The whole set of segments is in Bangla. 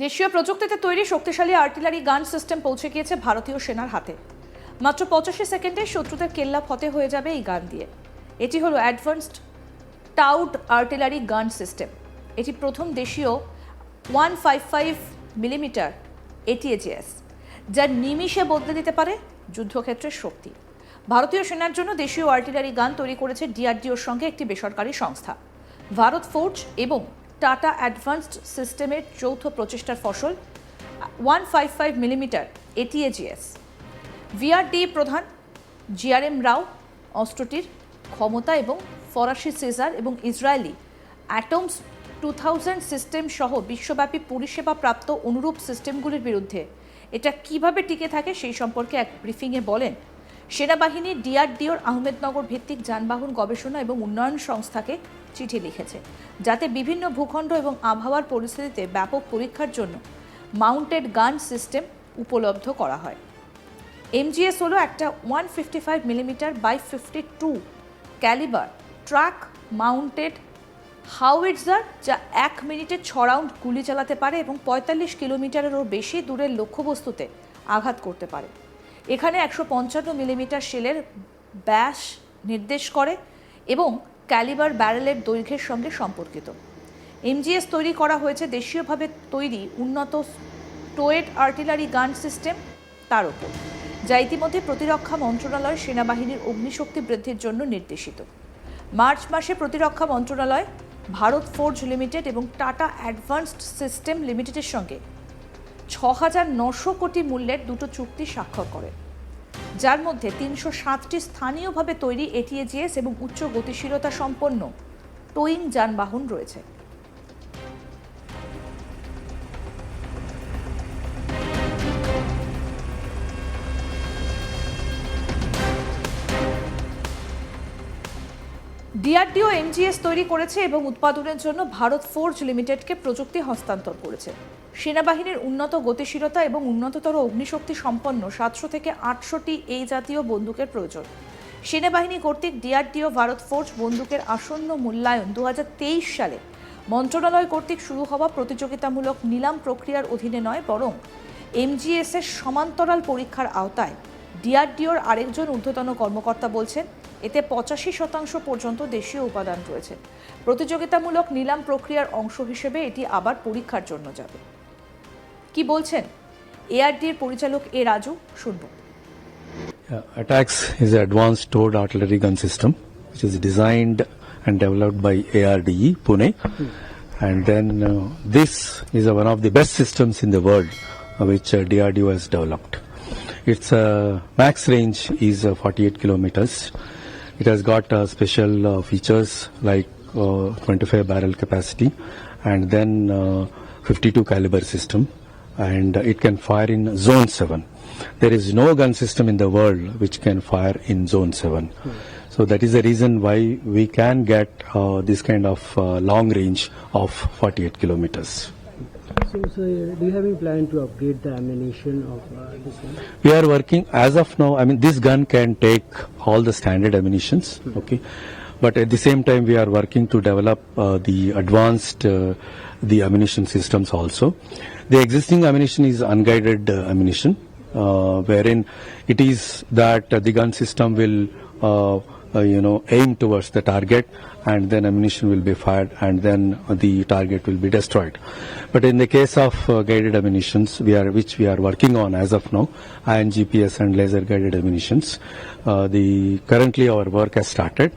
দেশীয় প্রযুক্তিতে তৈরি শক্তিশালী আর্টিলারি গান সিস্টেম পৌঁছে গিয়েছে ভারতীয় সেনার হাতে। মাত্র পঁচাশি সেকেন্ডে শত্রুদের কেল্লা ফতে হয়ে যাবে এই গান দিয়ে। এটি হলো advanced towed artillery gun system. এটি প্রথম দেশীয় one five five millimetre ATAGS যা নিমিষে বদলে দিতে পারে যুদ্ধক্ষেত্রের শক্তি। ভারতীয় সেনার জন্য দেশীয় আর্টিলারি গান তৈরি করেছে ডিআরডিওর সঙ্গে একটি বেসরকারি সংস্থা। ভারত ফোর্জ এবং টাটা অ্যাডভান্সড সিস্টেমের যৌথ প্রচেষ্টার ফসল one five five millimetre ATAGS VRD প্রধান জিআরএম রাও, অস্ত্রটির ক্ষমতা এবং ফরাসি সিজার এবং ইসরায়েলি অ্যাটমস টু থাউজেন্ড সিস্টেম সহ বিশ্বব্যাপী পরিষেবা প্রাপ্ত অনুরূপ সিস্টেমগুলির বিরুদ্ধে। এটা কীভাবে টিকে থাকে সেই সম্পর্কে এক ব্রিফিংয়ে বলেন। সেনাবাহিনী ডিআরডিওর আহমেদনগর ভিত্তিক যানবাহন গবেষণা এবং উন্নয়ন সংস্থাকে চিঠি লিখেছে, যাতে বিভিন্ন ভূখণ্ড এবং আবহাওয়ার পরিস্থিতিতে ব্যাপক পরীক্ষার জন্য মাউন্টেড গান সিস্টেম উপলব্ধ করা হয়। এমজিএস হলো একটা one fifty five millimetre by fifty two calibre truck mounted howitzer, যা এক মিনিটে ছ রাউন্ড গুলি চালাতে পারে এবং পঁয়তাল্লিশ কিলোমিটারেরও বেশি দূরের লক্ষ্যবস্তুতে আঘাত করতে পারে। এখানে একশো পঞ্চান্ন মিলিমিটার শেলের ব্যাস নির্দেশ করে এবং ক্যালিবার ব্যারেলের দৈর্ঘ্যের সঙ্গে সম্পর্কিত। এমজিএস তৈরি করা হয়েছে দেশীয়ভাবে তৈরি উন্নত টোয়েট আর্টিলারি গান সিস্টেম তার উপর যা ইতিমধ্যে প্রতিরক্ষা মন্ত্রণালয় সেনাবাহিনীর অগ্নিশক্তি বৃদ্ধির জন্য নির্দেশিত। মার্চ মাসে প্রতিরক্ষা মন্ত্রণালয়, ভারত ফোর্জ লিমিটেড এবং টাটা অ্যাডভান্সড সিস্টেম লিমিটেডের সঙ্গে ছ হাজার নশো কোটি মূল্যের দুটো চুক্তি স্বাক্ষর করে। যার মধ্যে তিনশো সাতটি স্থানীয়ভাবে তৈরি এটিএজিএস এবং উচ্চ গতিশীলতা সম্পন্ন টোয়িং যানবাহন রয়েছে। ডিআরডিও এমজিএস তৈরি করেছে এবং উৎপাদনের জন্য ভারত ফোর্জ লিমিটেডকে প্রযুক্তি হস্তান্তর করেছে। সেনাবাহিনীর উন্নত গতিশীলতা এবং উন্নততর অগ্নিশক্তি সম্পন্ন সাতশো থেকে আটশোটি এই জাতীয় বন্দুকের প্রয়োজন। সেনাবাহিনী কর্তৃক ডিআরডিও ভারত ফোর্জ বন্দুকের আসন্ন মূল্যায়ন দু হাজার তেইশ সালে। মন্ত্রণালয় কর্তৃক শুরু হওয়া প্রতিযোগিতামূলক নিলাম প্রক্রিয়ার অধীনে নয়, বরং এমজিএস এর সমান্তরাল পরীক্ষার আওতায় ডিআরডিওর আরেকজন ঊর্ধ্বতন কর্মকর্তা বলছেন এতে পঁচাশি শতাংশ পর্যন্ত দেশীয় উপাদান রয়েছে। প্রতিযোগিতামূলক নিলাম প্রক্রিয়ার অংশ হিসেবে এটি আবার পরীক্ষার জন্য যাবে। কি বলছেন? এআরডির পরিচালক এ রাজু শুনব। ATAGS is advance stored artillery gun system which is designed and developed by ARD Pune and then this is one of the best systems in the world which DRDO has developed its max range is forty eight kilometres It has got uh, special uh, features like uh, 25 barrel capacity and then uh, 52 caliber system and it can fire in zone 7 there is no gun system in the world which can fire in zone 7 so that is the reason why we can get uh, this kind of uh, long range of 48 kilometers So, uh, do you have any plan to upgrade the ammunition of uh, this one? we are working as of now i mean this gun can take all the standard ammunitions okay? But at the same time we are working to develop uh, the advanced uh, the ammunition systems also. The existing ammunition is unguided uh, ammunition uh, wherein it is that uh, the gun system will uh, you know aim towards the target and then ammunition will be fired and then the target will be destroyed. But in the case of uh, guided ammunitions we are which we are working on as of now iron gps and laser guided ammunitions uh, the currently our work has started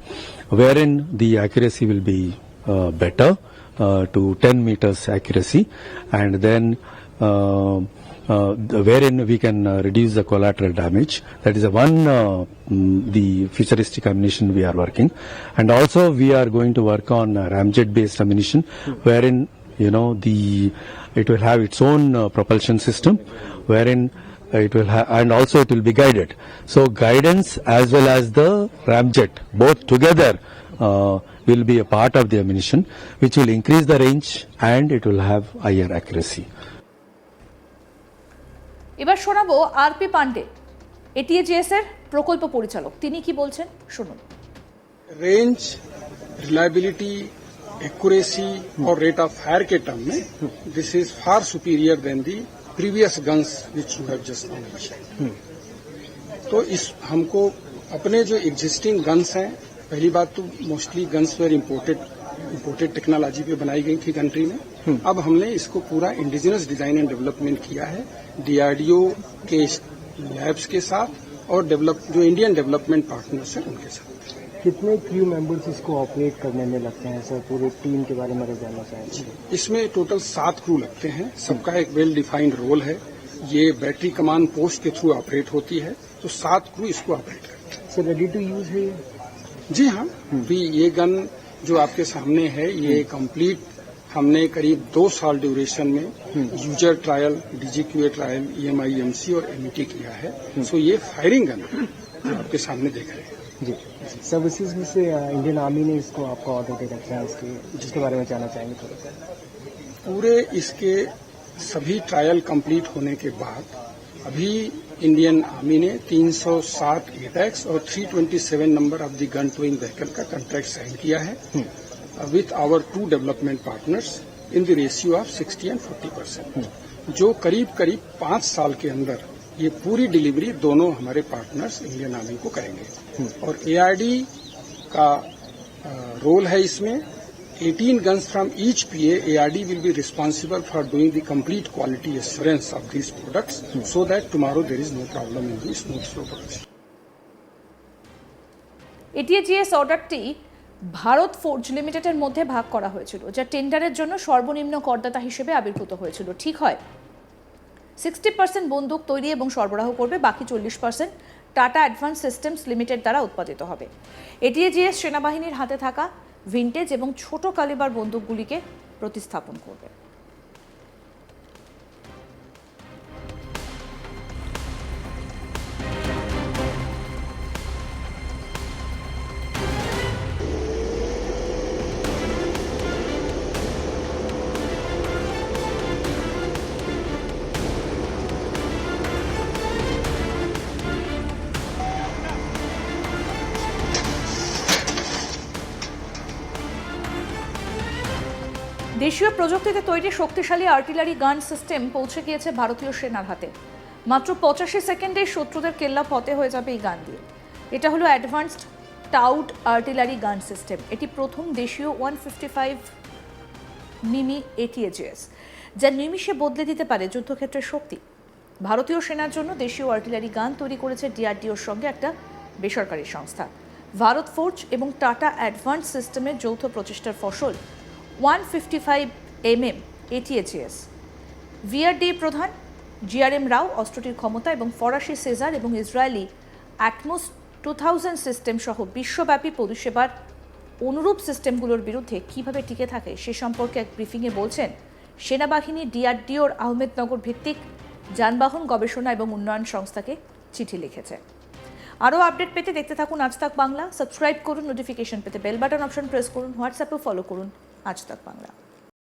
wherein the accuracy will be uh, better uh, to 10 meters accuracy and then uh, uh, the- wherein we can uh, reduce the collateral damage. That is one uh, mm, the futuristic ammunition we are working, and also we are going to work on uh, ramjet based ammunition, wherein you know the it will have its own uh, propulsion system, wherein uh, it will and also it will be guided. So guidance as well as the ramjet both together. Uh, will be a part of the ammunition which will increase the range and it will have higher accuracy. এবার শোনাবো আরপি পান্ডে এটিএজিএস এর প্রকল্প পরিচালক তিনি কি বলছেন শুনুন range, reliability, एक्यूरेसी और रेट ऑफ फायर के टर्म में this is far superior than the previous guns which you have just mention तो इस हमको अपने जो एग्जिस्टिंग गन्स हैं पहली बात तो mostly guns where imported imported technology पे बनाई गई थी कंट्री में। अब हमने इसको पूरा इंडिजिनस डिज़ाइन एंड डेवलपमेंट किया है डीआरडीओ के लैब्स के साथ और डेवलप जो इंडियन डेवलपमेंट पार्टनर्स हैं उनके साथ। कितने क्रू मेंबर्स इसको ऑपरेट करने में लगते हैं सर? पूरे टीम के बारे में जानना चाहेंगे इसमें टोटल सात क्रू लगते हैं। सबका एक वेल डिफाइंड रोल है। ये बैटरी कमान पोस्ट के थ्रू ऑपरेट होती है। तो सात क्रू इसको ऑपरेट करते हैं। सर रेडी टू यूज़ है जी हाँ। भी ये गन जो आपके सामने है ये कंप्लीट हमने करीब दो साल ड्यूरेशन में user trial DGQA trial EMIMC और एमईटी किया है। सो ये फायरिंग गन जो आपके सामने देख रहे हैं। जी। सर्विसेज़ में से इंडियन आर्मी ने इसको आपको ऑर्डर दे रखा है इसके जिसके बारे में जानना चाहेंगे थोड़ा सा? पूरे इसके सभी ट्रायल कंप्लीट होने के बाद अभी इंडियन आर्मी ने 307 एटैक्स और 327 number of the gun towing vehicle का कॉन्ट्रैक्ट साइन किया है। With our two development partners in the ratio of 60 and 40 percent जो करीब करीब पाँच साल के अंदर ये पूरी डिलीवरी दोनों हमारे पार्टनर्स इंडियन आर्मी को करेंगे। और एआरडी का रोल है इसमें। 18 guns from each PA, ARD will be responsible for doing the complete quality assurance of these products so that tomorrow there is no problem in the smooth flow production. এটিএজিএস অর্ডারটি ভারত ফোর্জ লিমিটেডের মধ্যে ভাগ করা হয়েছিল যা টেন্ডারের জন্য সর্বনিম্ন করদাতা হিসেবে আবির্ভূত হয়েছিল। ঠিক হয়। সিক্সটি পার্সেন্ট বন্দুক তৈরি এবং সরবরাহ করবে বাকি চল্লিশ percent Tata advance systems limited দ্বারা উৎপাদিত হবে। এটিএজিএস সেনাবাহিনীর হাতে থাকা ভিন্টেজ এবং ছোট কালিবার বন্দুকগুলিকে প্রতিস্থাপন করবে। দেশীয় প্রযুক্তিতে তৈরি শক্তিশালী আর্টিলারি গান সিস্টেম পৌঁছে গিয়েছে ভারতীয় সেনার হাতে। মাত্র পঁচাশি সেকেন্ডে শত্রুদের কেল্লা ফতে হয়ে যাবে এই গান দিয়ে। এটা হলো advanced towed artillery gun system. এটি প্রথম দেশীয় ওয়ান ফিফটি ফাইভ মিমি এটিএজিএস যা নিমিষে বদলে দিতে পারে যুদ্ধক্ষেত্রের শক্তি। ভারতীয় সেনার জন্য দেশীয় আর্টিলারি গান তৈরি করেছে ডিআরডিওর সঙ্গে একটা বেসরকারি সংস্থা। ভারত ফোর্জ এবং টাটা অ্যাডভান্স সিস্টেমের যৌথ প্রচেষ্টার ফসল one fifty five M M ATAGS VRD প্রধান জিআরএম রাও অস্ত্রটির ক্ষমতা এবং ফরাসি সেজার এবং ইসরায়েলি অ্যাটমোস টু থাউজেন্ড সিস্টেম সহ বিশ্বব্যাপী পরিষেবার অনুরূপ সিস্টেমগুলোর বিরুদ্ধে কীভাবে টিকে থাকে সে সম্পর্কে এক ব্রিফিংয়ে বলছেন, সেনাবাহিনী ডিআরডিওর আহমেদনগর ভিত্তিক যানবাহন গবেষণা এবং উন্নয়ন সংস্থাকে চিঠি লিখেছে। আরও আপডেট পেতে দেখতে থাকুন আজ তাক বাংলা। সাবস্ক্রাইব করুন, নোটিফিকেশন পেতে বেল বাটন অপশন প্রেস করুন, হোয়াটসঅ্যাপেও ফলো করুন। আজ তক বাংলা